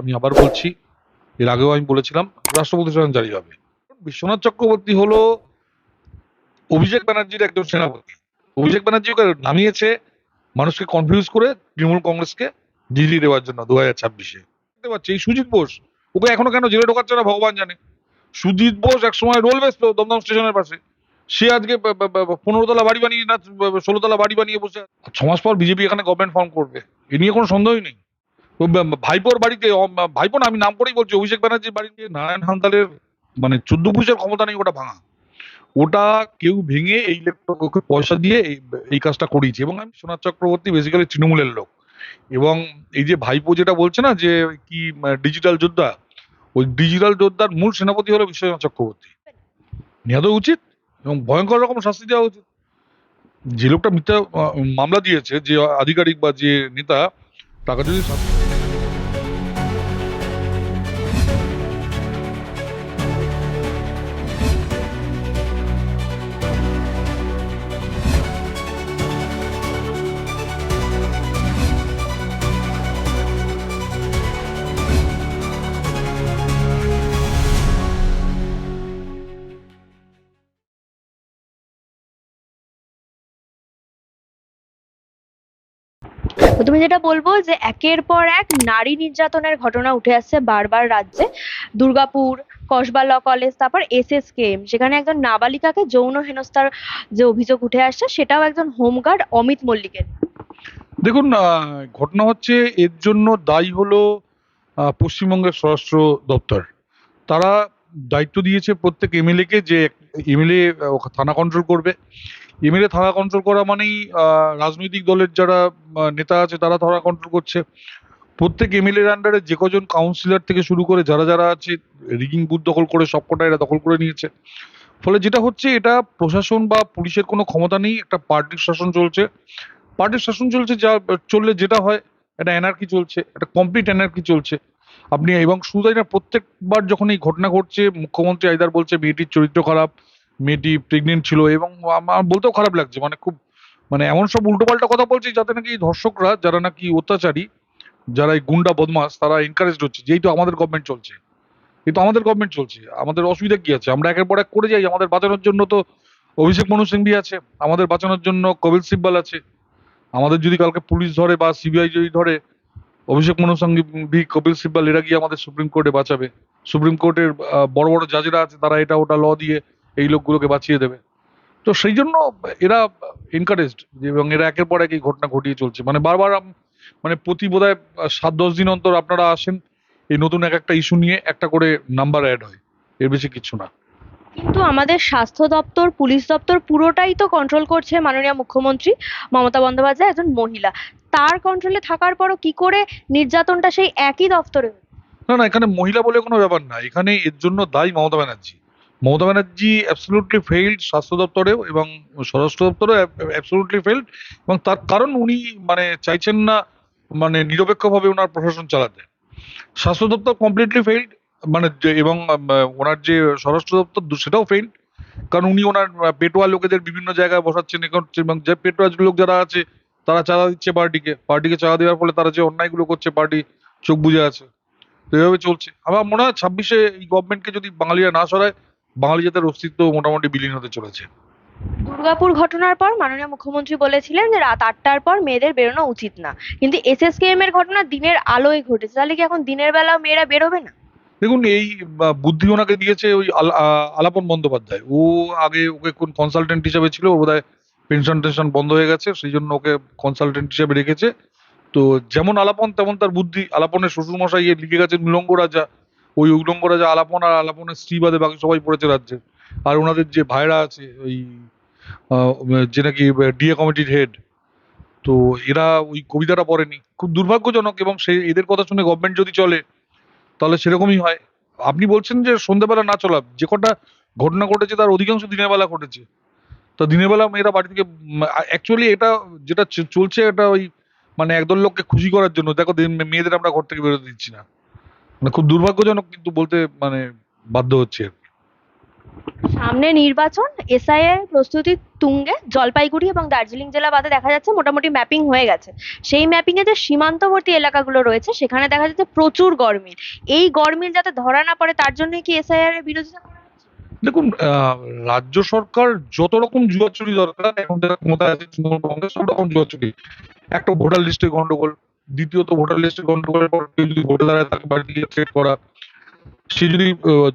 আমি আবার বলছি, এর আগেও আমি বলেছিলাম রাষ্ট্রপতি শাসন জারি হবে। বিশ্বনাথ চক্রবর্তী হলো অভিষেক ব্যানার্জির একজন সেনাপতি। অভিষেক ব্যানার্জি ওকে নামিয়েছে, মানুষকে কনফিউজ করে তৃণমূল কংগ্রেসকে দিল্লি দেওয়ার জন্য দু হাজার ছাব্বিশে। দেখতে পাচ্ছি, এই সুজিত বোস, ওকে এখনও কেন জেলে ঢোকাচ্ছে না ভগবান জানে। সুজিত বোস এক সময় রোল বেসলো দমদম স্টেশনের পাশে। সে আজকে পনেরো তলা বাড়ি বানিয়ে না ষোলো তলা বাড়ি বানিয়ে বসে আছে। ছ মাস পর বিজেপি এখানে গভর্নমেন্ট ফর্ম করবে। এ নিয়ে কোনো সন্দেহই নেই। ভাইপোর বাড়িতে ভাইপো না, আমি নাম করেই বলছি, অভিষেক ব্যানার্জির বাড়িতে নারায়ণ হান্তালের মানে চোদ্দ পুরুষের ক্ষমতা নেই, ওটা ভাঙা। ওটা কেউ ভেঙে এই লোকটাকে পয়সা দিয়ে এই কাজটা করিয়েছে। এবং আমি সোনার চক্রবর্তী বেসিক্যালি তৃণমূলের লোক। এবং এই যে ভাইপো যেটা বলছে না, যে কি ডিজিটাল যোদ্ধা, ওই ডিজিটাল যোদ্ধার মূল সেনাপতি হলো বিশ্বনাথ চক্রবর্তী। নেওয়া তো উচিত, এবং ভয়ঙ্কর রকম শাস্তি দেওয়া উচিত। যে লোকটা মিথ্যা মামলা দিয়েছে, যে আধিকারিক বা যে নেতা, তাকে যদি শাস্তি প্রথমে যেটা বলব যে একের পর এক নারী নির্যাতনের ঘটনা উঠে আসছে বারবার রাজ্যে। দুর্গাপুর কসবা ল কলেজ, তারপর এস এস কেএম সেখানে একজন নাবালিকাকে যৌন হেনস্থার যে অভিযোগ উঠে আসছে, সেটাও একজন হোমগার্ড অমিত মল্লিকের। দেখুন ঘটনা হচ্ছে এর জন্য দায়ী হলো পশ্চিমবঙ্গের স্বরাষ্ট্র দপ্তর। তারা দায়িত্ব দিয়েছে প্রত্যেক এমএলএ কে যে এমএলএ থানা কন্ট্রোল করবে। এমএলএ থানা কন্ট্রোল করা মানেই রাজনৈতিক দলের যারা নেতা আছে তারা থানা কন্ট্রোল করছে। প্রত্যেক এমএলএ এর আন্ডারে যে কজন কাউন্সিলর থেকে শুরু করে যারা যারা আছে রিগিং বুথ দখল করে সবকটা এরা দখল করে নিয়েছে। ফলে যেটা হচ্ছে, এটা প্রশাসন বা পুলিশের কোনো ক্ষমতা নেই, একটা পার্টির শাসন চলছে। পার্টির শাসন চলছে, যা, চললে যেটা হয়, একটা এনার্কি চলছে, একটা কমপ্লিট এনার্কি চলছে। আপনি এবং শুধু না, প্রত্যেকবার যখন এই ঘটনা ঘটছে, মুখ্যমন্ত্রী আইদার বলছে মেয়েটির চরিত্র খারাপ মেয়েটি প্রেগনেন্ট ছিল এবং আমার বলতেও খারাপ লাগছে। মানে খুব মানে এমন সব উল্টোপাল্টা কথা বলছে যাতে নাকি ধর্ষকরা যারা নাকি অত্যাচারী, যারা এই গুন্ডা বদমাস তারা এনকারেজ হচ্ছে যেই তো আমাদের গভর্নমেন্ট চলছে। এই তো আমাদের গভর্নমেন্ট চলছে, আমাদের অসুবিধা কি আছে? আমরা একের পর এক করে যাই, আমাদের বাঁচানোর জন্য তো অভিষেক মনু সিংভি আছে, আমাদের বাঁচানোর জন্য কপিল সিব্বাল আছে। আমাদের যদি কালকে পুলিশ ধরে বা সিবিআই যদি ধরে, অভিষেক মনু সিংভি, কপিল সিব্বাল, এরা গিয়ে আমাদের সুপ্রিম কোর্টে বাঁচাবে। সুপ্রিম কোর্টের বড় বড় জাজেরা আছে, তারা এটা ওটা ল দিয়ে এই লোকগুলোকে বাঁচিয়ে দেবে। তো সেই জন্য এরা এনকারেজড এবং এরা একের পর এক এই ঘটনা ঘটিয়ে চলছে। মানে বারবার মানে প্রতি বোধহয় সাত দশ দিন অন্তর আপনারা আসেন এই নতুন এক একটা ইস্যু নিয়ে একটা করে নাম্বার অ্যাড হয়। এর বেশি কিছু না। কিন্তু আমাদের স্বাস্থ্য দপ্তর পুলিশ দপ্তর পুরোটাই তো কন্ট্রোল করছে মাননীয় মুখ্যমন্ত্রী মমতা বন্দ্যোপাধ্যায় একজন মহিলা। তার কন্ট্রোলে থাকার পরও কি করে নির্যাতনটা সেই একই দপ্তরে না না এখানে মহিলা বলে কোনো ব্যাপার না। এখানে এর জন্য দায়ী মমতা ব্যানার্জি। মমতা ব্যানার্জি অ্যাবসলুটলি ফেইল্ড স্বাস্থ্য দপ্তরেও এবং স্বরাষ্ট্র দপ্তরেও অ্যাবসলুটলি ফেইল্ড এবং তার কারণ উনি মানে চাইছেন না মানে নিরপেক্ষভাবে ওনার প্রশাসন চালাতে। স্বাস্থ্য দপ্তর কমপ্লিটলি ফেইল্ড মানে এবং ওনার যে স্বরাষ্ট্র দপ্তর সেটাও ফেইল্ড কারণ উনি ওনার পেটোয়া লোকেদের বিভিন্ন জায়গায় বসাচ্ছেন এবং যে পেটোয়া লোক যারা আছে তারা চাঁদা দিচ্ছে পার্টিকে পার্টিকে চাঁদা দেওয়ার ফলে তারা যে অন্যায়গুলো করছে পার্টি চোখ বুজে আছে। তো এভাবে চলছে। আমার মনে হয় ছাব্বিশে এই গভর্নমেন্টকে যদি বাঙালিরা না সরায় বাঙালি জাতের অস্তিত্ব মোটামুটি বিলীন হতে চলেছে। দুর্গাপুর ঘটনার পর মাননীয় মুখ্যমন্ত্রী বলেছিলেন যে রাত আটটার পর মেয়েদের বেরোনো উচিত না। কিন্তু এসএসকেএম এর ঘটনা দিনের আলোয় ঘটেছে। তাহলে কি এখন দিনের বেলা মেয়েরা বেরোবে না? দেখুন এই বুদ্ধি ওনাকে দিয়েছে ওই আল- আলাপন বন্দ্যোপাধ্যায়। ও আগে ওকে কোন কনসালটেন্ট হিসেবে ছিল বোধ হয় পেনশন টেনশন বন্ধ হয়ে গেছে সেই জন্য ওকে কনসালটেন্ট হিসেবে রেখেছে। তো যেমন আলাপন তেমন তার বুদ্ধি আলাপনের শ্বশুর মশাই ইয়ে লিখে গেছেন উলঙ্গ রাজা। ওই উলঙ্গ রাজা আলাপন, আর আলাপনের স্ত্রী বাদে বাকি সবাই পড়েছে রাজ্যে। আর ওনাদের যে ভাইরা আছে, ওই যে নাকি ডিএ কমিটির হেড তো এরা ওই কবিতাটা পড়েনি। খুব দুর্ভাগ্যজনক, এবং সে, এদের কথা শুনে গভর্নমেন্ট যদি চলে, তাহলে সেরকমই হয়। আপনি বলছেন যে সন্ধ্যাবেলা না চলা, যে কটা ঘটনা ঘটেছে তার অধিকাংশ দিনের বেলা ঘটেছে। তো দিনের বেলা মেয়েরা বাড়ি থেকে অ্যাকচুয়ালি এটা যেটা চলছে এটা ওই মানে একদল লোককে খুশি করার জন্য। দেখো মেয়েদের আমরা ঘর থেকে বেরোতে দিচ্ছি না। মানে খুব দুর্ভাগ্যজনক কিন্তু বলতে মানে বাধ্য হচ্ছে সামনে নির্বাচন এসআইআর প্রস্তুতি তুঙ্গে জলপাইগুড়ি এবং দার্জিলিং জেলা বাদে দেখা যাচ্ছে মোটামুটি ম্যাপিং হয়ে গেছে। সেই ম্যাপিং এ যে সীমান্তবর্তী এলাকাগুলো রয়েছে সেখানে দেখা যাচ্ছে প্রচুর গরমিল। এই গরমিল যাতে ধরা না পড়ে তার জন্য কি এসআইআর এর বিরোধিতা করা হচ্ছে? দেখুন রাজ্য সরকার যত রকম জুয়াচুরি দরকার এখন যারা ক্ষমতায় আছে তৃণমূল কংগ্রেস সব রকম জুয়াচুরি। একটা ভোটার লিস্টে গন্ডগোল দ্বিতীয়ত ভোটার লিস্টে গন্ডগোলের পর যদি ভোটে দাঁড়ায় তাকে বাড়ি দিয়ে থ্রেট করা, সে যদি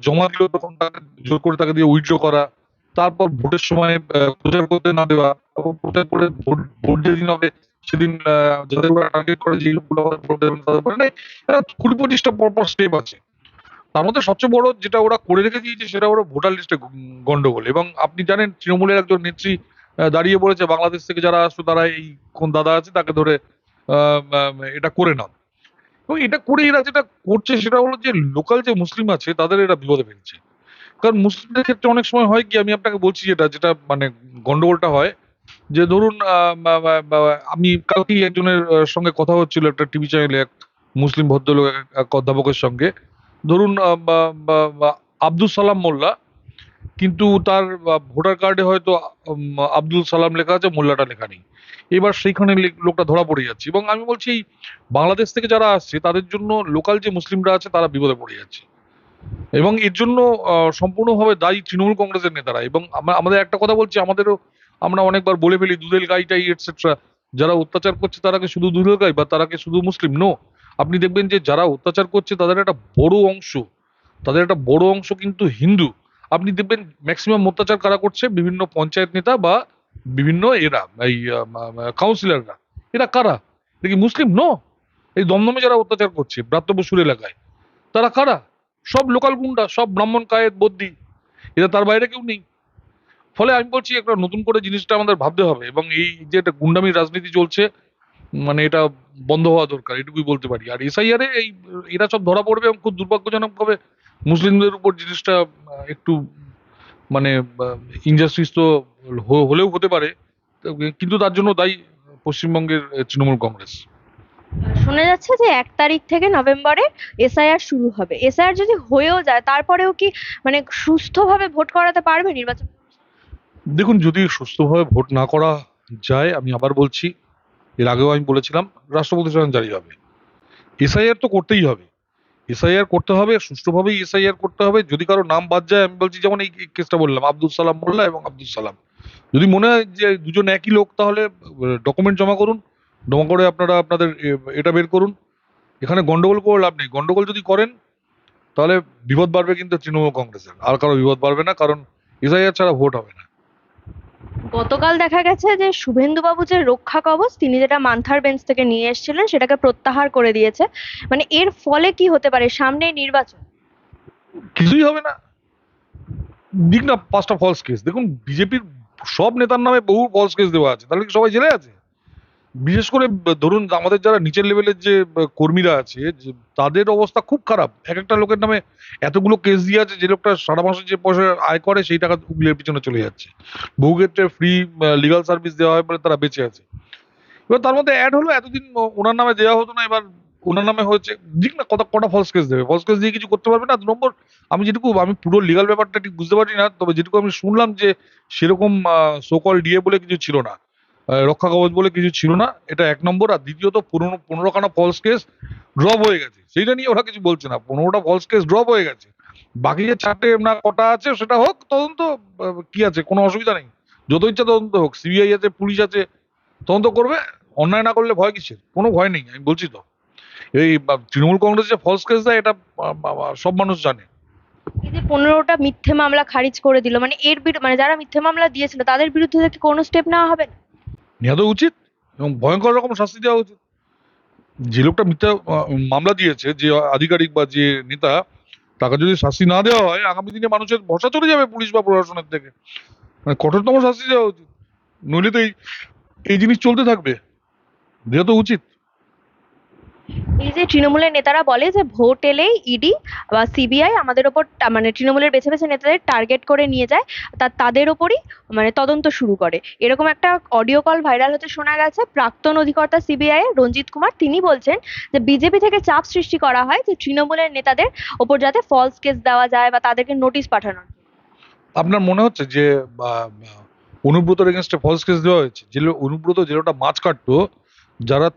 জমা দিল তখন তাকে জোর করে তাকে দিয়ে উইথড্র করা, তারপর ভোটের সময় প্রচার করতে না দেওয়া, তারপর প্রচার করে ভোট ভোট যেদিন হবে, সেদিন যাদের ওরা টার্গেট করে যে লোকগুলো ভোট দেবেন তাদের মানে এরা কুড়ি পঁচিশটা পরপর স্টেপ আছে। তার মধ্যে সবচেয়ে বড় যেটা ওরা করে রেখে দিয়েছে সেটা ওরা ভোটার লিস্টে গন্ডগোল। এবং আপনি জানেন, তৃণমূলের একজন নেত্রী দাঁড়িয়ে বলেছে, বাংলাদেশ থেকে যারা আসতো তারা এই কোন দাদা আছে, তাকে ধরে এটা করে নাও। এবং এটা করে এরা যেটা করছে সেটা হলো যে লোকাল যে মুসলিম আছে, তাদের এটা বিপদে ফেলছে। কারণ মুসলিমদের ক্ষেত্রে অনেক সময় হয় কি, আমি আপনাকে বলছি যেটা যেটা মানে গন্ডগোলটা হয়। যে ধরুন আমি কালকেই একজনের সঙ্গে কথা হচ্ছিল একটা টিভি চ্যানেলে এক মুসলিম ভদ্রলোক, এক- অধ্যাপকের সঙ্গে। ধরুন আব্দুল সালাম মোল্লা কিন্তু তার ভোটার কার্ডে হয়তো আব্দুল সালাম লেখা আছে, মোল্লাটা লেখা নেই। এবার সেইখানে লোকটা ধরা পড়ে যাচ্ছে। এবং আমি বলছি, বাংলাদেশ থেকে যারা আসছে, তাদের জন্য লোকাল যে মুসলিমরা আছে, তারা বিপদে পড়ে যাচ্ছে। এবং এর জন্য সম্পূর্ণভাবে দায়ী তৃণমূল কংগ্রেসের নেতারা। এবং আমাদের একটা কথা বলছি, আমাদেরও আমরা অনেকবার বলে ফেলি, দুধেল গাইটাই এটসেট্রা যারা অত্যাচার করছে, তারা কি শুধু দুধেল গাই বা তারা কি শুধু মুসলিম? নো আপনি দেখবেন যে, যারা অত্যাচার করছে, তাদের একটা বড় অংশ, তাদের একটা বড় অংশ কিন্তু হিন্দু। আপনি দেখবেন ম্যাক্সিমাম অত্যাচার কারা করছে? বিভিন্ন পঞ্চায়েত নেতা বা বিভিন্ন এরা, এই কাউন্সিলররা এরা কারা? কি মুসলিম? নো এই দমদমে যারা অত্যাচার করছে ব্রাত্য বসুর এলাকায়, তারা কারা? সব লোকাল গুন্ডা, সব ব্রাহ্মণ কায়েত বদ্যি এরা তার বাইরে কেউ নেই। ফলে আমি বলছি, একটা নতুন করে জিনিসটা আমাদের ভাবতে হবে এবং এই যে একটা গুন্ডামি রাজনীতি চলছে মানে এটা বন্ধ হওয়া দরকার এটুকুই বলতে পারি। আর এসআইআর এ এই এরা সব ধরা পড়বে এবং খুব দুর্ভাগ্যজনক ভাবে মুসলিমদের উপর জিনিসটা একটু মানে ইনজাস্টিস তো হলেও হতে পারে কিন্তু তার জন্য দায়ী পশ্চিমবঙ্গের তৃণমূল কংগ্রেস। শোনা যাচ্ছে যে এক তারিখ থেকে নভেম্বরে এসআইআর শুরু হবে। এসআইআর যদি হয়েও যায় তারপরেও কি মানে সুস্থভাবে ভোট করাতে পারবে নির্বাচন দেখুন যদি সুস্থভাবে ভোট না করা যায় আমি আবার বলছি এর আগেও আমি বলেছিলাম, রাষ্ট্রপতি শাসন জারি হবে। এসআইআর তো করতেই হবে। এসআইআর করতে হবে, সুষ্ঠুভাবেই এসআইআর করতে হবে। যদি কারও নাম বাদ যায়, আমি বলছি, যেমন এই কেসটা বললাম, আব্দুল সালাম মোল্লা এবং আব্দুল সালাম। যদি মনে হয় যে দুজন একই লোক, তাহলে ডকুমেন্ট জমা করুন। জমা করে আপনারা আপনাদের এটা বের করুন। এখানে গন্ডগোল করে লাভ নেই। গন্ডগোল যদি করেন, তাহলে বিপদ বাড়বে কিন্তু তৃণমূল কংগ্রেসের। আর কারও বিপদ বাড়বে না, কারণ এসআইআর ছাড়া ভোট হবে না। গতকাল দেখা গেছে যে শুভেন্দুবাবু যে রক্ষা কবচ, তিনি যেটা মান্থার বেঞ্চ থেকে নিয়ে এসেছিলেন, সেটাকে প্রত্যাহার করে দিয়েছে। মানে এর ফলে কি হতে পারে সামনে নির্বাচন? কিছুই হবে না। দিক না, পাঁচটা ফলস কেস দেখুন, বিজেপির সব নেতার নামে বহু ফলস কেস দেওয়া আছে। তাহলে কি সবাই জেলে আছে? বিশেষ করে, ধরুন, আমাদের যারা নিচের লেভেলের যে কর্মীরা আছে তাদের অবস্থা খুব খারাপ। এক একটা লোকের নামে এতগুলো কেস দিয়ে আছে যে লোকটা সারা মাসে যে পয়সা আয় করে, সেই টাকা উগলের পিছনে চলে যাচ্ছে। বহু ক্ষেত্রে ফ্রি লিগাল সার্ভিস দেওয়া হয় বলে তারা বেঁচে আছে। এবার তার মধ্যে অ্যাড হলো, এতদিন ওনার নামে দেওয়া হতো না, এবার ওনার নামে হয়েছে দিক না, কত, কটা ফলস কেস দেবে? ফলস কেস দিয়ে কিছু করতে পারবে না? দু নম্বর, আমি যেটুকু, আমি পুরো লিগাল ব্যাপারটা ঠিক বুঝতে পারি না, তবে যেটুকু আমি শুনলাম যে সেরকম সোকল ডিএ বলে কিছু ছিল না। রক্ষা কবচ বলে কিছু ছিল না। এটা এক নম্বর। আর দ্বিতীয়ত পনেরো পনেরোখানা ফলস কেস ড্রপ হয়ে গেছে। সেইটা নিয়ে ওরা কিছু বলছে না। পনেরোটা ফলস কেস ড্রপ হয়ে গেছে। বাকি যে চারটে না কটা আছে, সেটা হোক, তদন্ত কি আছে? কোনো অসুবিধা নেই। যত ইচ্ছা তদন্ত হোক। সিবিআই আছে, পুলিশ আছে, তদন্ত করবে। অন্যায় না করলে ভয় কিসের? কোনো ভয় নেই, আমি বলছি তো। এই তৃণমূল কংগ্রেস যে ফলস কেস দেয়, এটা সব মানুষ জানে। যে পনেরোটা মিথ্যে মামলা খারিজ করে দিল মানে এর মানে যারা মিথ্যে মামলা দিয়েছিল, তাদের বিরুদ্ধে কি কোনো স্টেপ নেওয়া হবে না? নেওয়া তো উচিত এবং ভয়ঙ্কর রকম শাস্তি দেওয়া উচিত। যে লোকটা মিথ্যা মামলা দিয়েছে, যে আধিকারিক বা যে নেতা, তাকে যদি শাস্তি না দেওয়া হয়, আগামী দিনে মানুষের ভরসা চলে যাবে পুলিশ বা প্রশাসনের থেকে। মানে কঠোরতম শাস্তি দেওয়া উচিত। নইলে তো এই এই জিনিস চলতে থাকবে। দেওয়া তো উচিত। এই যে তৃণমূলের নেতারা বলে যে ভোট এলেই ইডি বা সিবিআই আমাদের ওপর মানে তৃণমূলের বেছে বেছে নেতাদের টার্গেট করে নিয়ে যায়, তা তাদের ওপরই মানে তদন্ত শুরু করে। এরকম একটা অডিও কল ভাইরাল হতে শোনা গেছে, প্রাক্তন অধিকর্তা সিবিআই রঞ্জিত কুমার। তিনি বলছেন যে বিজেপি থেকে চাপ সৃষ্টি করা হয় যে তৃণমূলের নেতাদের ওপর যাতে ফলস কেস দেওয়া যায় বা তাদেরকে নোটিশ পাঠানো আপনার মনে হচ্ছে যে অনুব্রতর এগেনস্টে ফলস কেস দেওয়া হয়েছে? যে অনুব্রত যে লোকটা মাছ কাটতো, যারা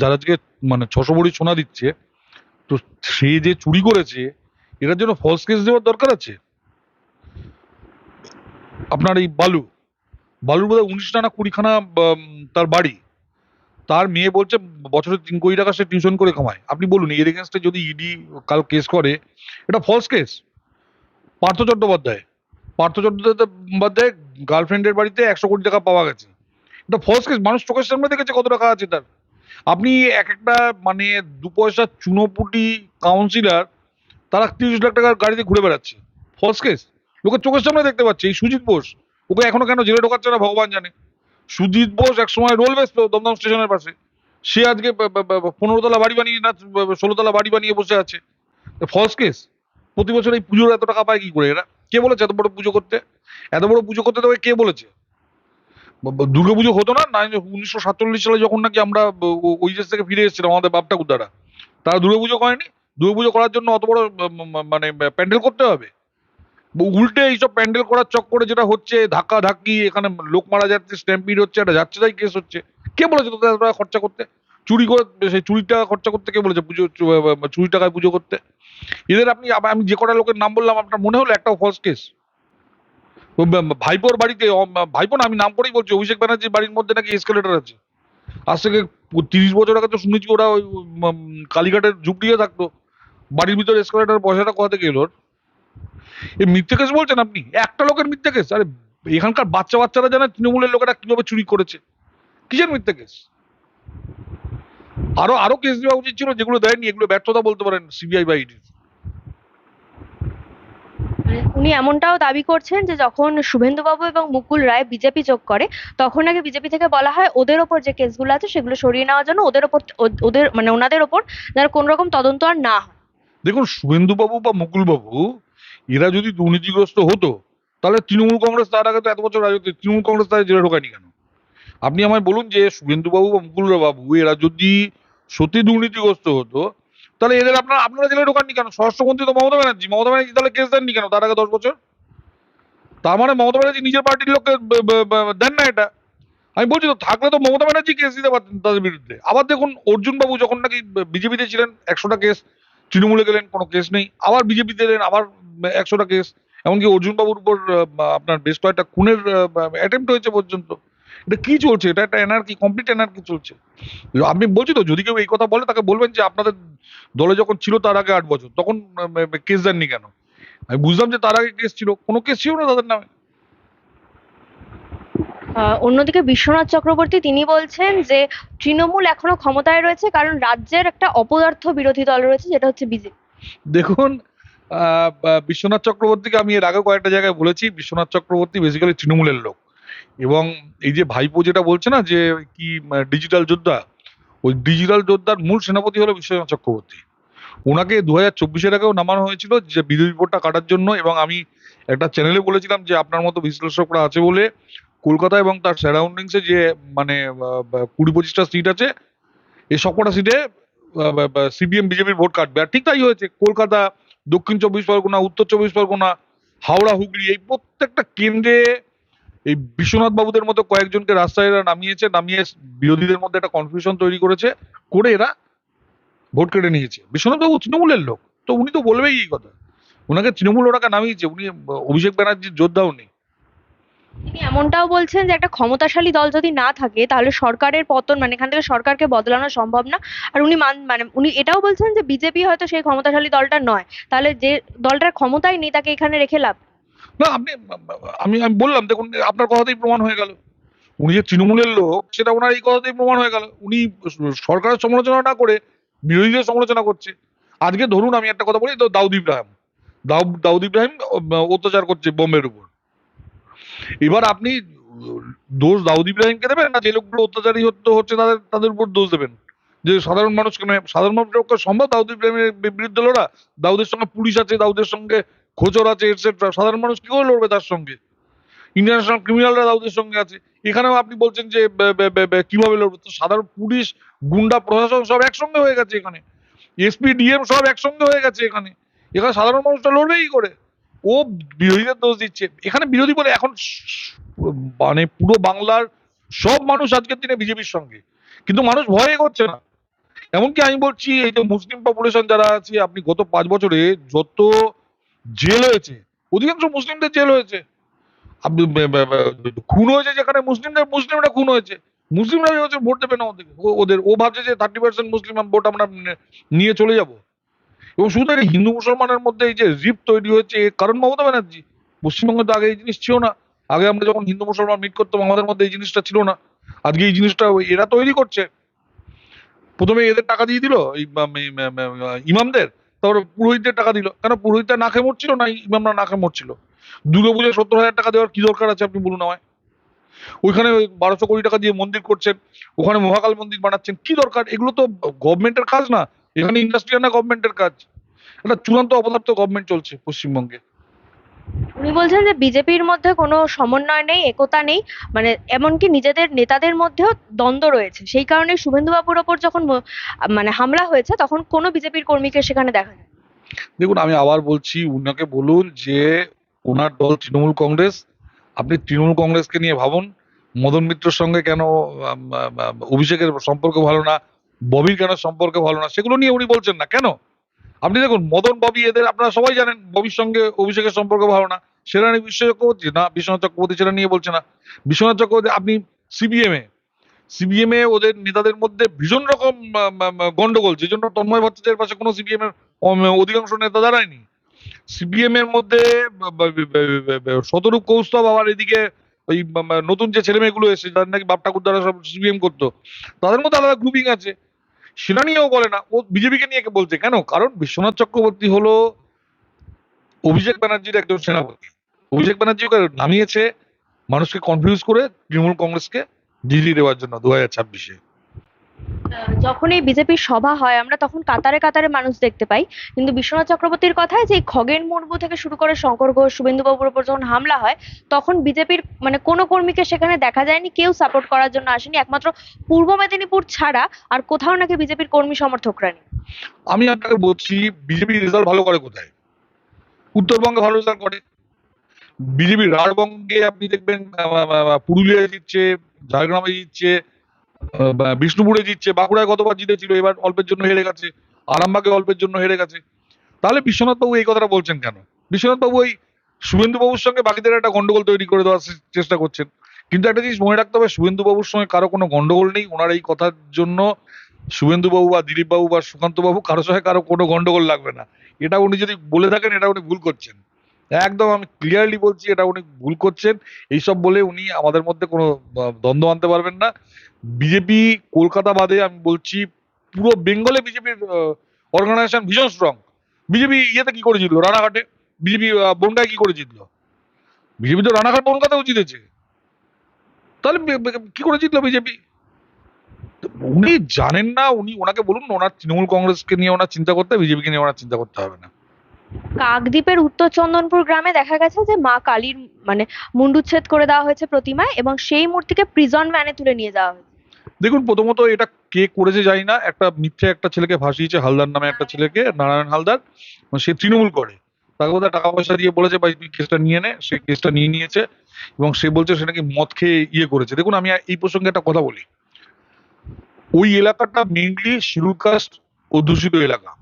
যারা আজকে মানে ছশো বড়ি সোনা দিচ্ছে, তো সে যে চুরি করেছে, এটার জন্য ফলস কেস দেওয়ার দরকার আছে? আপনার এই বালু, বালুর বোধহয় উনিশ টানা কুড়িখানা তার বাড়ি। তার মেয়ে বলছে, বছরে তিন কোটি টাকা সে টিউশন করে কামায়। আপনি বলুন, এর এগেনস্টে যদি ইডি কাল কেস করে, এটা ফলস কেস পার্থ চট্টোপাধ্যায় পার্থ চট্টোপাধ্যায় গার্লফ্রেন্ডের বাড়িতে একশো কোটি টাকা পাওয়া গেছে। এটা ফলস কেস মানুষ চোখের সামনে দেখেছে কত টাকা আছে তার। আপনি এক একটা মানে দু পয়সা চুনোপুটি কাউন্সিলর তারা তিরিশ লাখ টাকার গাড়িতে ঘুরে বেড়াচ্ছে। ফলস কেস লোকের চোখের সামনে দেখতে পাচ্ছে। এই সুজিত বোস, ওকে এখনও কেন জেলে ঢোকাচ্ছে না ভগবান জানে? সুজিত বোস এক সময় রোল বেসতো দমদম স্টেশনের পাশে। সে আজকে পনেরো তলা বাড়ি বানিয়ে না ষোলো তলা বাড়ি বানিয়ে বসে আছে। ফলস কেস প্রতি বছর এই পুজোর এত টাকা পায় কি করে এরা? কে বলেছে এত বড় পুজো করতে? এত বড় পুজো করতে তবে কে বলেছে? দুর্গা পুজো হতো না? উনিশশো সাতচল্লিশ সালে যখন নাকি আমরা ওই দেশ থেকে ফিরে এসেছিলাম, আমাদের বাপ ঠাকুরদারা তারা দুর্গা পুজো করেনি। দুর্গা পুজো করার জন্য অত বড় মানে প্যান্ডেল করতে হবে। উল্টে এইসব প্যান্ডেল করার চক্করে যেটা হচ্ছে, ধাক্কা ধাক্কি, এখানে লোক মারা যাচ্ছে, স্ট্যাম্পিড হচ্ছে, একটা যাচ্ছে তাই কেস হচ্ছে। কে বলেছে তোদের টাকা খরচা করতে? চুরি করে, সেই চুরির টাকা খরচা করতে কে বলেছে? পুজো চুরি টাকায় পুজো করতে? এদের আপনি আমি যে কটা লোকের নাম বললাম, আপনার মনে হলো একটাও ফলস কেস ভাইপোর বাড়িতে ভাইপো না, আমি নাম করেই বলছি, অভিষেক ব্যানার্জির বাড়ির মধ্যে নাকি এসকেলেটর আছে। আজ থেকে তিরিশ বছর আগে তো শুনেছি ওরা ওই কালীঘাটের ঝুঁকড়িয়ে থাকতো। বাড়ির ভিতরে এসকেলেটর পয়সাটা কোথা থেকে এলো এই মিথ্যে কেস বলছেন আপনি? একটা লোকের মিথ্যে কেস আরে, এখানকার বাচ্চা বাচ্চারা জানে তৃণমূলের লোকেরা কীভাবে চুরি করেছে। কিসের মিথ্যে কেস আরও আরও কেস দেওয়া উচিত ছিল যেগুলো দেয়নি, এগুলো ব্যর্থতা বলতে পারেন সিবিআই বা ইডি মানে উনি এমনটাও দাবি করছেন যে যখন শুভেন্দুবাবু এবং মুকুল রায় বিজেপি যোগ করে, তখন নাকি বিজেপি থেকে বলা হয় ওদের ওপর যে কেসগুলো আছে সেগুলো সরিয়ে নেওয়ার জন্য ওদের ওপর, ওদের মানে ওনাদের ওপর যেন কোনো রকম তদন্ত আর না হয়। দেখুন, শুভেন্দুবাবু বা মুকুলবাবু, এরা যদি দুর্নীতিগ্রস্ত হতো, তাহলে তৃণমূল কংগ্রেস তার আগে তো এত বছর রাজত্ব, তৃণমূল কংগ্রেস তাদের জেলে ঢোকায়নি কেন? আপনি আমায় বলুন যে শুভেন্দুবাবু বা মুকুল বাবু এরা যদি সত্যি দুর্নীতিগ্রস্ত হতো তাহলে এদের আপনারা আপনারা জেলে ঢোকাননি কেন? স্বরাষ্ট্রমন্ত্রী তো মমতা ব্যানার্জি। মমতা ব্যানার্জি তাহলে কেস দেননি কেন তার আগে দশ বছর? তার মানে মমতা ব্যানার্জি নিজের পার্টির লোককে দেন না এটা। আমি বলছি তো, থাকলে তো মমতা ব্যানার্জি কেস দিতে পারতেন তাদের বিরুদ্ধে। আবার দেখুন অর্জুন বাবু যখন নাকি বিজেপিতে ছিলেন, একশোটা কেস, তৃণমূলে গেলেন, কোনো কেস নেই। আবার বিজেপিতে এলেন, আবার একশোটা কেস। এমনকি অর্জুন বাবুর উপর আপনার বেশ কয়েকটা খুনের অ্যাটেম্প্ট হয়েছে পর্যন্ত। এটা কি চলছে? এটা একটা এনার্কি কমপ্লিট এনার্কি চলছে। আপনি বলছি তো যদি কেউ এই কথা বলে তাকে বলবেন যে আপনাদের দলে যখন ছিল তার আগে আট বছর তখন কেস দেননি কেন? আমি বুঝলাম যে তার আগে কেস ছিল কোনো কেস ছিল না তাদের নামে। অন্যদিকে বিশ্বনাথ চক্রবর্তী তিনি বলছেন যে তৃণমূল এখনও ক্ষমতায় রয়েছে কারণ রাজ্যের একটা অপদার্থ বিরোধী দল রয়েছে যেটা হচ্ছে বিজেপি। দেখুন আহ, বিশ্বনাথ চক্রবর্তীকে আমি এর আগে কয়েকটা জায়গায় বলেছি বিশ্বনাথ চক্রবর্তী বেসিক্যালি তৃণমূলের লোক। এবং এই যে ভাইপো যেটা বলছে না যে কি ডিজিটাল যোদ্ধা, ওই ডিজিটাল যোদ্ধার মূল সেনাপতি হলো বিশ্বনাথ চক্রবর্তী। ওনাকে দু হাজার চব্বিশের আগেও নামানো হয়েছিল যে বিরোধী ভোটটা কাটার জন্য এবং আমি একটা চ্যানেলে বলেছিলাম যে আপনার মতো বিশ্লেষকরা আছে বলে কলকাতা এবং তার সারাউন্ডিংসে যে মানে কুড়ি পঁচিশটা সিট আছে এই সবকটা সিটে সিপিএম বিজেপির ভোট কাটবে। আর ঠিক তাই হয়েছে, কলকাতা, দক্ষিণ চব্বিশ পরগনা, উত্তর চব্বিশ পরগনা, হাওড়া, হুগলি এই প্রত্যেকটা কেন্দ্রে এই বিশ্বনাথ বাবুদের মতো কয়েকজনকে রাস্তায় এরা নামিয়েছে, নামিয়ে বিরোধীদের মধ্যে একটা কনফিউশন তৈরি করেছে, করে এরা ভোট কেটে নিয়েছে। বিশ্বনাথ বাবু তৃণমূলের লোক, তো উনি তো বলবেই এই কথা। ওনাকে তৃণমূল ওনাকে নামিয়েছে, উনি, অভিষেক ব্যানার্জির যোদ্ধাও নেই। তিনি এমনটাও বলছেন যে একটা ক্ষমতাশালী দল যদি না থাকে, তাহলে সরকারের পতন মানে এখান থেকে সরকারকে বদলানো সম্ভব না। আর উনি মান মানে উনি এটাও বলছেন যে বিজেপি হয়তো সেই ক্ষমতাশালী দলটা নয়। তাহলে যে দলটার ক্ষমতাই নেই, তাকে এখানে রেখে লাভ না, আপনি, আমি আমি বললাম, দেখুন, আপনার কথাতেই প্রমাণ হয়ে গেল। উনি যে তৃণমূলের লোক, সেটা ওনার এই কথাতেই প্রমাণ হয়ে গেল। উনি সরকারের সমালোচনা না করে বিরোধীদের সমালোচনা করছে। আজকে ধরুন, আমি একটা কথা বলি, তো দাউদ ইব্রাহিম। দাউদ দাউদ ইব্রাহিম অত্যাচার করছে বোম্বের উপর। এবার আপনি দোষ দাউদ ইব্রাহিমকে দেবেন, না যে লোকগুলো অত্যাচারী হচ্ছে তাদের তাদের উপর দোষ দেবেন? যে সাধারণ মানুষকে মানে সাধারণ মানুষের সম্ভব দাউদ ইব্রাহিমের বিরুদ্ধে লড়া? দাউদের সঙ্গে পুলিশ আছে, দাউদের সঙ্গে খোঁচর আছে এটসেট্রা সাধারণ মানুষ কি করে লড়বে তার সঙ্গে? ইন্টারন্যাশনাল ক্রিমিনালরা দাউদের সঙ্গে আছে। এখানেও আপনি বলছেন যে কীভাবে লড়বে? তো সাধারণ পুলিশ, গুন্ডা, প্রশাসন সব একসঙ্গে হয়ে গেছে এখানে। এসপি ডিএম সব একসঙ্গে হয়ে গেছে এখানে। এখানে সাধারণ মানুষটা লড়বেই করে। ও বিরোধীদের দোষ দিচ্ছে। এখানে বিরোধী বলে এখন মানে পুরো বাংলার সব মানুষ আজকের দিনে বিজেপির সঙ্গে। কিন্তু মানুষ ভয়ে করছে না। এমনকি আমি বলছি, এই যে মুসলিম পপুলেশন যারা আছে, আপনি গত পাঁচ বছরে যত জেল হয়েছে। অধিকাংশ মুসলিমদের জেল হয়েছে। খুন হয়েছে যেখানে মুসলিমদের, মুসলিমরা খুন হয়েছে। মুসলিমরা হচ্ছে ভোট দেবে না ওদেরকে। ওদের, ও ভাবছে যে থার্টি পার্সেন্ট মুসলিম ভোট আমরা নিয়ে চলে যাব। এবং শুধু হিন্দু মুসলমানের মধ্যে এই যে রিপ তৈরি হয়েছে কারণ মমতা ব্যানার্জি, পশ্চিমবঙ্গে তো আগে এই জিনিস ছিল না। আগে আমরা যখন হিন্দু মুসলমান মিট করতাম, আমাদের মধ্যে এই জিনিসটা ছিল না। আজকে এই জিনিসটা এরা তৈরি করছে। প্রথমে এদের টাকা দিয়ে দিল ইমামদের। তারপরে পুরোহিতদের টাকা দিল। কেন? পুরোহিতরা না খেয়ে মরছিল না ইমামরা না খেয়ে মরছিল? দুর্গা পুজোয় সত্তর হাজার টাকা দেওয়ার কি দরকার আছে আপনি বলুন আমায়? ওইখানে বারোশো কোটি টাকা দিয়ে মন্দির করছেন, ওখানে মহাকাল মন্দির বানাচ্ছেন, কি দরকার? এগুলো তো গভর্নমেন্টের কাজ না। এখানে ইন্ডাস্ট্রিয়াল না গভর্নমেন্টের কাজ। একটা চূড়ান্ত অপদার্থ গভর্নমেন্ট চলছে পশ্চিমবঙ্গে। উনি বলছেন যে বিজেপির মধ্যে কোনো সমন্বয় নেই, একতা নেই মানে এমনকি নিজেদের নেতাদের মধ্যেও দ্বন্দ্ব রয়েছে। সেই কারণে শুভেন্দুবাবুর ওপর যখন মানে হামলা হয়েছে, তখন কোনো বিজেপির কর্মীকে সেখানে দেখা যায় দেখুন, আমি আবার বলছি, উনাকে বলুন যে ওনার দল তৃণমূল কংগ্রেস, আপনি তৃণমূল কংগ্রেসকে নিয়ে ভাবুন, মদন মিত্রর সঙ্গে কেন অভিষেকের সম্পর্ক ভালো না, ববির কেন সম্পর্ক ভালো না, সেগুলো নিয়ে উনি বলছেন না। কেন? আপনি দেখুন, মদন ববি, এদের আপনারা সবাই জানেন, ববির সঙ্গে অভিষেকের সম্পর্ক ভালো না। সেটা নিয়ে বিশ্ব চক্রবর্তী, না, বিশ্বনাথ চক্রবর্তী সেটা নিয়ে বলছে না। বিশ্বনাথ চক্রবর্তী, আপনি সিবিএম এ সিবিএম এ ওদের নেতাদের মধ্যে ভীষণ রকম গন্ডগোল, যে জন্য তন্ময় ভট্টাচার্যের পাশে কোনো সিবিএম এর অধিকাংশ নেতা দাঁড়ায়নি। সিপিএম এর মধ্যে শতরূপ কৌস্তব আবার এদিকে ওই নতুন যে ছেলে মেয়েগুলো এসেছে যাদের নাকি বাপ ঠাকুর দ্বারা সব সিবিএম করতো। তাদের মধ্যে আলাদা গ্রুপিং আছে। সেটা নিয়েও বলে না, ও বিজেপিকে নিয়ে বলছে? কেন? কারণ বিশ্বনাথ চক্রবর্তী হলো অভিষেক ব্যানার্জির একজন সেনাপতি। অভিষেক ব্যানার্জি নামিয়েছে, মানুষকে কনফিউজ করে তৃণমূল কংগ্রেসকে ডিজি দেওয়ার জন্য, দু হাজার ছাব্বিশে। যখন এই বিজেপির সভা হয়, আমরা তখন কাতারে কাতারে মানুষ দেখতে পাই। কিন্তু বিশ্বনাথ চক্রবর্তীর কথায় যে খগেন মুর্মু থেকে শুরু করে শঙ্কর ঘোষ, শুভেন্দুবাবুর উপর যখন হামলা হয়, তখন বিজেপির মানে কোনো কর্মীকে সেখানে দেখা যায়নি, কেউ সাপোর্ট করার জন্য আসেনি। একমাত্র পূর্ব মেদিনীপুর ছাড়া আর কোথাও নাকি বিজেপির কর্মী সমর্থকরা নেই। আমি আপনাকে বলছি, বিজেপি রেজাল্ট ভালো করে কোথায়? উত্তরবঙ্গে ভালো রেজাল্ট করে। বিজেপি রাঢ়বঙ্গে আপনি দেখবেন পুরুলিয়ায় জিতছে, ঝাড়গ্রামে জিতছে বিষ্ণুপুরে জিতছে, বাঁকুড়ায় গতবার জিতেছিল, এবার অল্পের জন্য হেরে গেছে, আরামবাগে অল্পের জন্য হেরে গেছে। তাহলে বিশ্বনাথ বাবু এই কথাটা বলছেন কেন? বিশ্বনাথ বাবু ওই শুভেন্দু বাবুর সঙ্গে বাকিদের একটা গন্ডগোল তৈরি করে দেওয়ার চেষ্টা করছেন। কিন্তু একটা জিনিস মনে রাখতে হবে, শুভেন্দুবাবুর সঙ্গে কারও কোনো গন্ডগোল নেই। ওনার এই কথার জন্য শুভেন্দুবাবু বা দিলীপ বাবু বা সুকান্ত বাবু কারোর সঙ্গে কারও কোনো গন্ডগোল লাগবে না। এটা উনি যদি বলে থাকেন, এটা উনি ভুল করছেন। একদম আমি ক্লিয়ারলি বলছি, এটা উনি ভুল করছেন। এইসব বলে উনি আমাদের মধ্যে কোনো দ্বন্দ্ব আনতে পারবেন না। বিজেপি কলকাতা বাদে আমি বলছি, পুরো বেঙ্গলে বিজেপির অর্গানাইজেশন ভীষণ স্ট্রং বিজেপি ইয়েতে কি করে জিতলো? রানাঘাটে? বিজেপি বনগায় কি করে জিতলো? বিজেপি তো রানাঘাট, বনগাতেও জিতেছে। তাহলে কি করে জিতলো বিজেপি? উনি জানেন না, উনি ওনাকে বলুন, ওনার তৃণমূল কংগ্রেসকে নিয়ে ওনার চিন্তা করতে, বিজেপিকে নিয়ে ওনার চিন্তা করতে হবে না। কাকদ্বীপের উত্তর চন্দনপুর গ্রামে দেখা গেছে যে মা কালীর মানে মুন্ডুচ্ছেদ করে দেওয়া হয়েছে প্রতিমায় এবং সেই মূর্তিকে প্রিজন ভ্যানে তুলে নিয়ে যাওয়া হয়েছে। দেখুন, প্রথমত এটা কে করেছে জানি না। একটা মিথ্যে একটা ছেলেকে ভাসিয়েছে, হালদার নামে একটা ছেলেকে, নারায়ণ হালদার। সে তৃণমূল করে। তাকে বোধহয় টাকা পয়সা দিয়ে বলেছে, ভাই, তুই কেসটা নিয়ে নে। সে কেসটা নিয়ে নিয়েছে এবং সে বলছে সে নাকি মদ খেয়ে ইয়ে করেছে। দেখুন, আমি এই প্রসঙ্গে একটা কথা বলি। ওই এলাকাটা মেইনলি শিডিউল কাস্ট অধ্যুষিত এলাকা।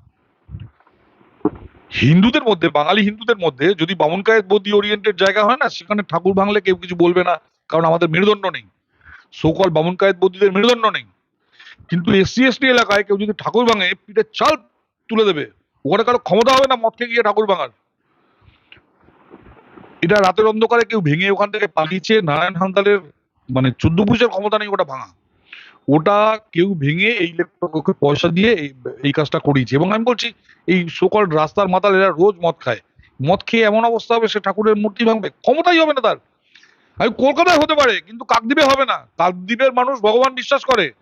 হিন্দুদের মধ্যে, বাঙালি হিন্দুদের মধ্যে যদি বামুনকায়েত বৌদ্ধি ওরিয়েন্টেড জায়গা হয় না, সেখানে ঠাকুর ভাঙলে কেউ কিছু বলবে না, কারণ আমাদের মেরুদণ্ড নেই। সোকল বামুনকায়েত বৌদ্ধদের মেরুদণ্ড নেই। কিন্তু এসসি, এসটি এলাকায় কেউ যদি ঠাকুর ভাঙে পিঠে চাল তুলে দেবে। ওখানে কারও ক্ষমতা হবে না মদকে গিয়ে ঠাকুর ভাঙার। এটা রাতের অন্ধকারে কেউ ভেঙে ওখান থেকে পালিয়েছে, নারায়ণ হালদারের মানে চোদ্দ পুরুষের ক্ষমতা নেই ওটা ভাঙা। ওটা কেউ ভেঙে এই লোককে পয়সা দিয়ে এই কাজটা করিয়েছে। এবং আমি বলছি, এই সকল রাস্তার মাতাল এরা রোজ মদ খায়। মদ খেয়ে এমন অবস্থা হবে, সে ঠাকুরের মূর্তি ভাঙবে। ক্ষমতাই হবে না তার। আমি কলকাতায় হতে পারে, কিন্তু কাকদ্বীপে হবে না। কাকদ্বীপের মানুষ ভগবান বিশ্বাস করে।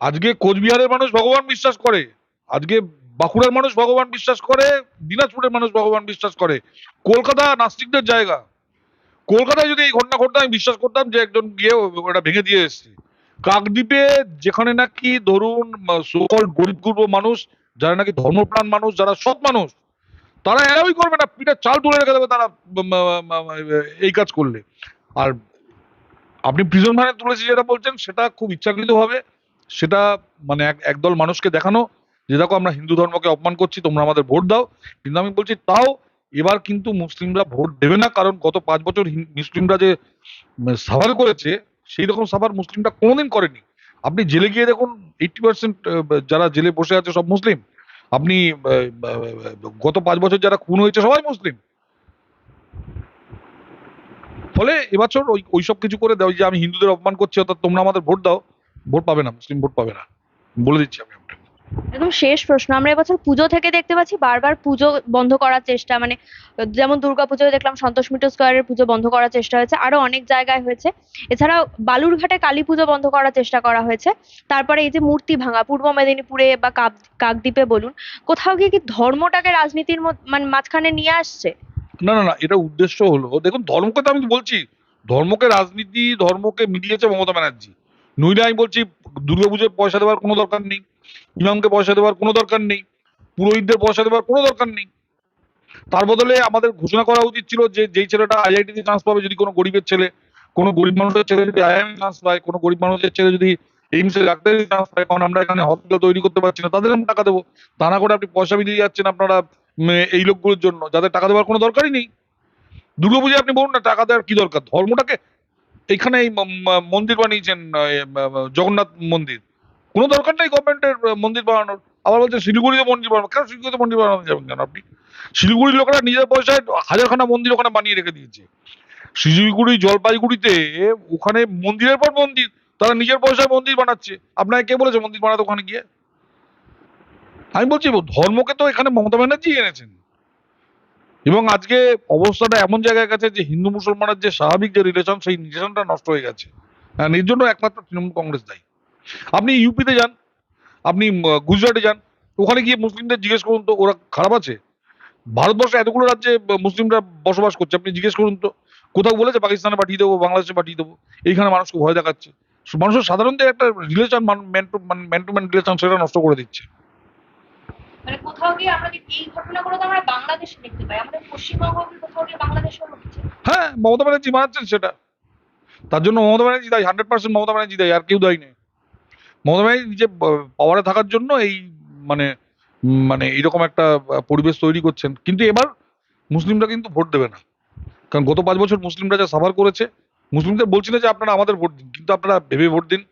আজকে কোচবিহারের মানুষ ভগবান বিশ্বাস করে। আজকে বাঁকুড়ার মানুষ ভগবান বিশ্বাস করে, দিনাজপুরের মানুষ ভগবান বিশ্বাস করে। কলকাতা নাস্তিকদের জায়গা। কলকাতায় যদি এই ঘটনা ঘটতো আমি বিশ্বাস করতাম যে একজন গিয়ে ওটা ভেঙে দিয়ে এসছে। কাকদ্বীপে যেখানে নাকি ধরুন সকল গরিব গুরব মানুষ, যারা নাকি ধর্মপ্রাণ মানুষ, যারা সৎ মানুষ, তারা এরাই করবে না পিঠে চাল তুলে রেখে দেবে তারা এই কাজ করলে। আর আপনি প্রিজন ভ্যানে তুলেছি যেটা বলছেন, সেটা খুব ইচ্ছাকৃতভাবে, সেটা মানে এক, একদল মানুষকে দেখানো, যে দেখো আমরা হিন্দু ধর্মকে অপমান করছি, তোমরা আমাদের ভোট দাও। কিন্তু আমি বলছি, তাও এবার কিন্তু মুসলিমরা ভোট দেবে না, কারণ গত পাঁচ বছর মুসলিমরা যে সাফার করেছে সেই রকম সাফার মুসলিমরা কোনোদিন করেনি। আপনি জেলে গিয়ে দেখুন এইটি পার্সেন্ট যারা জেলে বসে আছে সব মুসলিম। আপনি গত পাঁচ বছর যারা খুন হয়েছে সবাই মুসলিম। ফলে এবছর ওই ওইসব কিছু করে দেয় যে আমি হিন্দুদের অপমান করছি, অর্থাৎ তোমরা আমাদের ভোট দাও, ভোট পাবে না, মুসলিম ভোট পাবে না। বলে দিচ্ছি আমি। একদম শেষ প্রশ্ন। আমরা এবছর পুজো থেকে দেখতে পাচ্ছি, বারবার পুজো বন্ধ করার চেষ্টা মানে যেমন দুর্গা পুজোয় দেখলাম সন্তোষ মিত্র স্কোয়ারের পুজো বন্ধ করার চেষ্টা হয়েছে, আরও অনেক জায়গায় হয়েছে। এছাড়াও বালুরঘাটে কালী পুজো বন্ধ করার চেষ্টা করা হয়েছে। তারপরে এই যে মূর্তি ভাঙা, পূর্ব মেদিনীপুরে বা কাক- কাকদ্বীপে বলুন, কোথাও গিয়ে কি ধর্মটাকে রাজনীতির মানে মাঝখানে নিয়ে আসছে? না না না, এটা উদ্দেশ্য হলো। দেখুন, ধর্মকে তো আমি বলছি, ধর্মকে রাজনীতি, ধর্মকে মিলিয়েছে মমতা ব্যানার্জি। নইলে আমি বলছি দুর্গাপুজোয় পয়সা দেওয়ার কোনো দরকার নেই, ইমামকে পয়সা দেওয়ার কোনো দরকার নেই, পুরোহিতদের পয়সা দেওয়ার কোনো দরকার নেই। তার বদলে আমাদের ঘোষণা করা উচিত ছিল যে, যেই ছেলেটা আইআইটিতে চান্স পাবে যদি কোনো গরিবের ছেলে, কোনো গরিব মানুষের ছেলে যদি আইআইএম চান্স পায়, কোনো গরিব মানুষের ছেলে যদি এইমসে ডাক্তারি চান্স পায়, কারণ আমরা এখানে হসপিটাল তৈরি করতে পারছি না, তাদের টাকা দেবো। তা না করে আপনি পয়সা মিলিয়ে যাচ্ছেন আপনারা এই লোকগুলোর জন্য, যাদের টাকা দেওয়ার কোনো দরকারই নেই। দুর্গাপূজায় আপনি বলুন না, টাকা দেওয়ার কি দরকার? ধর্মটাকে এখানে মন্দির বানিয়েছেন জগন্নাথ মন্দির। কোনো দরকার নেই গভর্নমেন্টের মন্দির বানানোর। আবার বলছেন শিলিগুড়িতে মন্দির বানানো, কেন শিলিগুড়িতে মন্দির বানানো যাবেন কেন আপনি? শিলিগুড়ির লোকেরা নিজের পয়সায় হাজারখানা মন্দির ওখানে বানিয়ে রেখে দিয়েছে। শিলিগুড়ি, জলপাইগুড়িতে ওখানে মন্দিরের পর মন্দির, তারা নিজের পয়সায় মন্দির বানাচ্ছে। আপনাকে কে বলেছে মন্দির বানাতে ওখানে গিয়ে? আমি বলছি, ধর্মকে তো এখানে মমতা ব্যানার্জি এনেছেন। এবং আজকে অবস্থাটা এমন জায়গায় গেছে যে হিন্দু মুসলমানের যে স্বাভাবিক যে রিলেশন সেই রিলেশনটা নষ্ট হয়ে গেছে। আর এর জন্য একমাত্র তৃণমূল কংগ্রেস দায়ী। আপনি ইউপিতে যান, আপনি গুজরাটে যান, ওখানে গিয়ে মুসলিমদের জিজ্ঞেস করুন তো, ওরা খারাপ আছে? ভারতবর্ষে এতগুলো রাজ্যে মুসলিমরা বসবাস করছে, আপনি জিজ্ঞেস করুন তো। কোথাও বলেছে পাকিস্তানে পাঠিয়ে দেবো, বাংলাদেশে পাঠিয়ে দেবো, এইখানে মানুষকে ভয় দেখাচ্ছে। মানুষের সাধারণত একটা relation man to man relation সেটা নষ্ট করে দিচ্ছে। মানে কোথাও গিয়ে আমরা এই ঘটনাগুলো তো আমরা বাংলাদেশে দেখতে পাই, আমাদের পশ্চিমবঙ্গ কোথাও গিয়ে বাংলাদেশেও হচ্ছে হ্যাঁ মমতা ব্যানার্জি বানাচ্ছেন সেটা। তার জন্য মমতা ব্যানার্জি দায়ী হান্ড্রেড পার্সেন্ট মমতা ব্যানার্জি দায়ী, আর কেউ দায়ী নেই। মমতা ব্যানার্জি নিজে পাওয়ারে থাকার জন্য এই মানে মানে এইরকম একটা পরিবেশ তৈরি করছেন। কিন্তু এবার মুসলিমরা কিন্তু ভোট দেবে না। কারণ গত পাঁচ বছর মুসলিমরা যা সাফার করেছে, মুসলিমদের বলছি না যে আপনারা আমাদের ভোট দিন, কিন্তু আপনারা ভেবে ভোট দিন।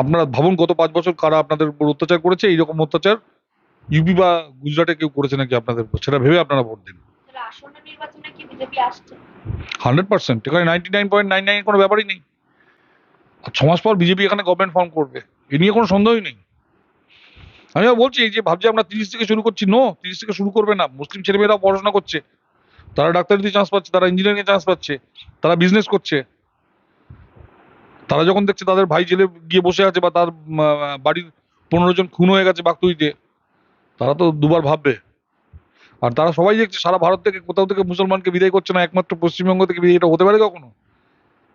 আপনারা ভাবুন গত পাঁচ বছর কারা আপনাদের উপর অত্যাচার করেছে, এইরকম অত্যাচার ইউপি বা গুজরাটে কেউ করেছে নাকি আপনাদের সেটা ভেবে আপনারা ভোট দিন। Hundred percent. এখানে ninety nine point nine nine কোনো ব্যাপারই নেই। আর ছ মাস পর বিজেপি এখানে গভর্নমেন্ট ফর্ম করবে। এ নিয়ে কোনো সন্দেহই নেই। আমি বলছি এই যে ভাবছি আমরা তিরিশ থেকে শুরু করছি নো তিরিশ থেকে শুরু করবে না। মুসলিম ছেলেমেয়েরাও পড়াশোনা করছে। তারা ডাক্তারিতে চান্স পাচ্ছে তারা ইঞ্জিনিয়ারিং চান্স পাচ্ছে তারা বিজনেস করছে। তারা যখন দেখছে তাদের ভাই জেলে গিয়ে বসে আছে বা তার বাড়ির পনেরো জন খুন হয়ে গেছে বাগতুইতে তারা তো দুবার ভাববে। আর তারা সবাই দেখছে, সারা ভারত থেকে, কোথাও থেকে মুসলমানকে বিদায় করছে না, একমাত্র পশ্চিমবঙ্গ থেকে বিদায়, এটা হতে পারে কখনো?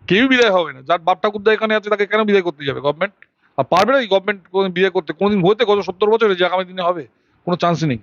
কেউ বিদায় হবে না। যার বাপ ঠাকুরদা এখানে আছে, তাকে কেন বিদায় করতে যাবে গভর্নমেন্ট আর পারবে না গভর্নমেন্ট বিদায় করতে? কোনোদিন হতে, গত সত্তর বছরে যে আগামী দিনে হবে, কোনো চান্সই নেই।